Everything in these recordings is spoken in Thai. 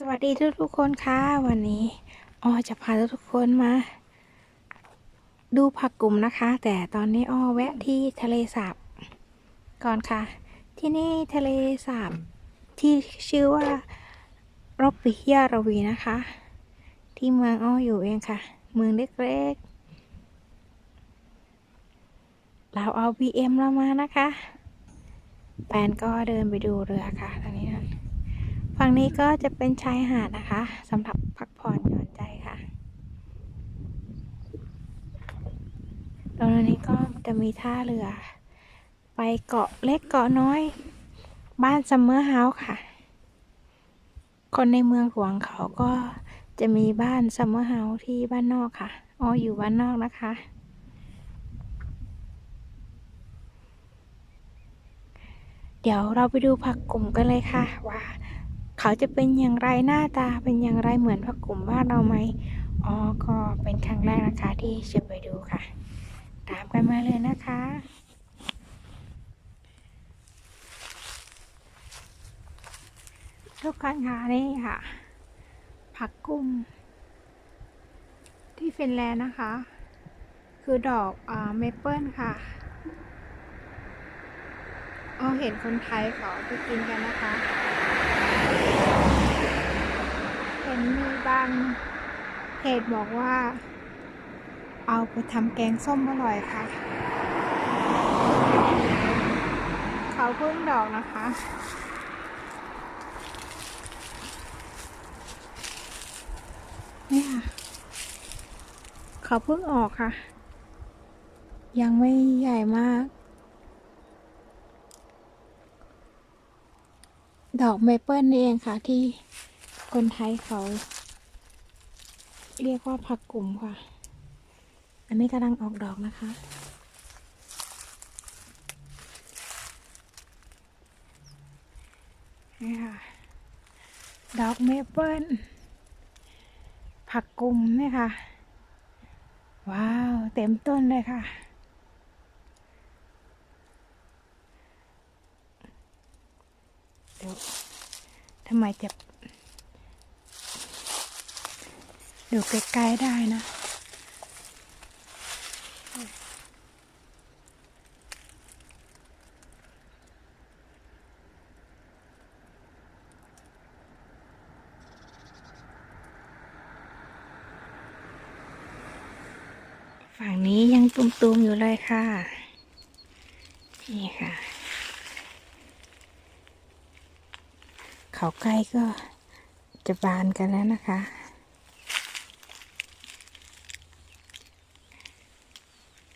สวัสดีทุกทุกๆคนค่ะวันนี้อ้อจะพาทุกทุกๆคนมา ดูผักกลุ่มนะคะ แต่ตอนนี้อ้อแวะที่ทะเลสาบก่อนค่ะ ที่นี่ทะเลสาบที่ชื่อว่ารบปิยาระวีนะคะ ที่เมืองอ้ออยู่เองค่ะ เมืองเล็กๆเราเอา BM เรามานะคะแฟนก็เดินไปดูเรือค่ะตอนนี้น ฝั่งนี้ก็จะเป็นชายหาดนะคะสำหรับพักผ่อนหย่อนใจค่ะ ตรงนี้ก็จะมีท่าเรือ ไปเกาะเล็กเกาะน้อย บ้านซัมเมอร์เฮาส์ค่ะ คนในเมืองหลวงเขาก็จะมีบ้านซัมเมอร์เฮาส์ที่บ้านนอกค่ะอ๋ออยู่บ้านนอกนะคะ เดี๋ยวเราไปดูผักกลุ่มกันเลยค่ะว่า เขาจะเป็นอย่างไรหน้าตาเป็นอย่างไรเหมือนผักกลุ่มบ้านเราไหมอ๋อก็เป็นครั้งแรกนะคะที่จะไปดูค่ะ ตามกันมาเลยนะคะทุกคนค่ะนี่ค่ะ ผักกุ้มที่ฟินแลนด์นะคะ คือดอกอเมเปิลค่ะอ๋อเห็นคนไทยเขาไปกินกันนะคะ เห็นมีบางเพจบอกว่า เอาไปทำแกงส้มอร่อยค่ะ เขาเพิ่งดอกนะคะนี่ค่ะเขาเพิ่งออกค่ะ ยังไม่ใหญ่มาก ดอกเมเปิลนี่เองค่ะ ที่คนไทยเขา เรียกว่าผักกลุ่มค่ะ อันนี้กำลังออกดอกนะคะ นี่ค่ะ ดอกเมเปิลผักกลุ่มนี่ค่ะ ว้าว เต็มต้นเลยค่ะ ดทำไมจะดูใกล้ๆได้นะฝั่งนี้ยังตุ่มๆอยู่เลยค่ะ นี่ค่ะ เขาใกล้ก็จะบานกันแล้วนะคะ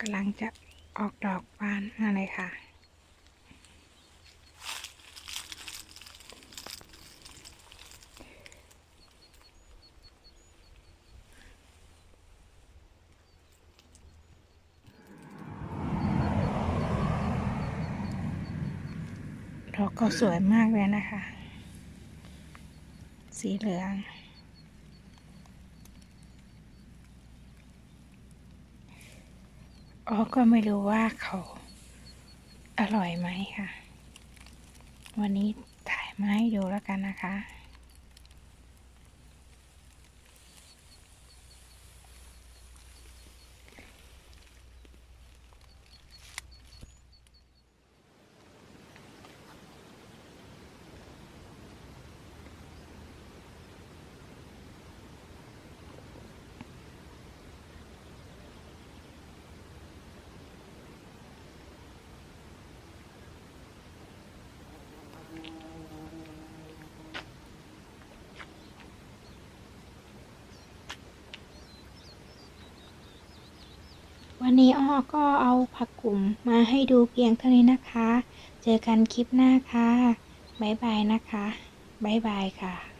กำลังจะออกดอกบานอะไรค่ะ ดอกก็สวยมากเลยนะคะ สีเหลือง อ๋อ ก็ไม่รู้ว่าเขาอร่อยไหมค่ะ วันนี้ถ่ายมาให้ดูแล้วกันนะคะ วันนี้อ้อก็เอาผักกลุ่มมาให้ดูเพียงเท่านี้นะคะ เจอกันคลิปหน้าค่ะ บ๊ายบายนะคะ บ๊ายบายค่ะ